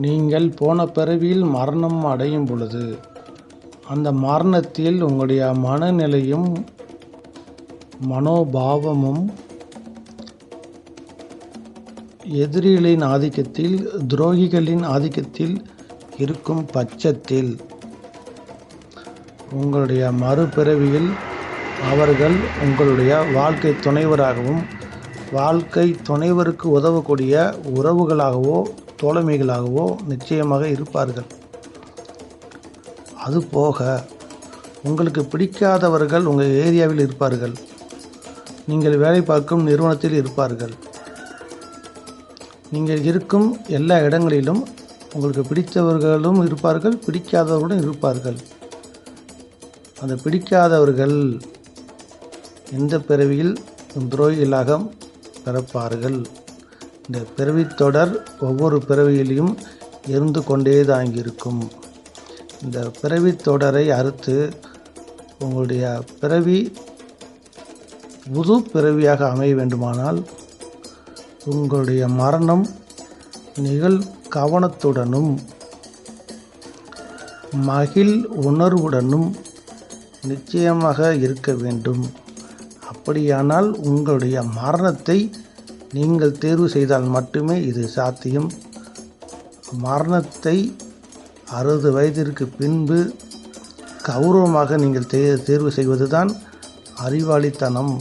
நீங்கள் போன பிறவியில் மரணம் அடையும் பொழுது அந்த மரணத்தில் உங்களுடைய மனநிலையும் மனோபாவமும் எதிரிகளின் ஆதிக்கத்தில் துரோகிகளின் ஆதிக்கத்தில் இருக்கும் பட்சத்தில் உங்களுடைய மறுபிறவியில் அவர்கள் உங்களுடைய வாழ்க்கை துணைவராகவும் வாழ்க்கை துணைவருக்கு உதவக்கூடிய உறவுகளாகவோ தோழமைகளாகவோ நிச்சயமாக இருப்பார்கள். அதுபோக உங்களுக்கு பிடிக்காதவர்கள் உங்கள் ஏரியாவில் இருப்பார்கள். நீங்கள் வேலை பார்க்கும் நிறுவனத்தில் இருப்பார்கள். நீங்கள் இருக்கும் எல்லா இடங்களிலும் உங்களுக்கு பிடித்தவர்களும் இருப்பார்கள் பிடிக்காதவர்களும் இருப்பார்கள். அந்த பிடிக்காதவர்கள் எந்த பிறவியில் துரோகிகளாக பிறப்பார்கள்? இந்த பிறவித் தொடர் ஒவ்வொரு பிறவியிலையும் இருந்து கொண்டே தான் இருக்கும் இந்த பிறவித் தொடரை அறுத்து உங்களுடைய பிறவி புது பிறவியாக அமைய வேண்டுமானால் உங்களுடைய மரணம் நிகழ் கவனத்துடனும் மகிழ் உணர்வுடனும் நிச்சயமாக இருக்க வேண்டும். அப்படியானால் உங்களுடைய மரணத்தை நீங்கள் தேர்வு செய்தால் மட்டுமே இது சாத்தியம். மரணத்தை அறுபது வயதிற்கு பின்பு கௌரவமாக நீங்கள் தே தேர்வு செய்வதுதான் அறிவாளித்தனம்.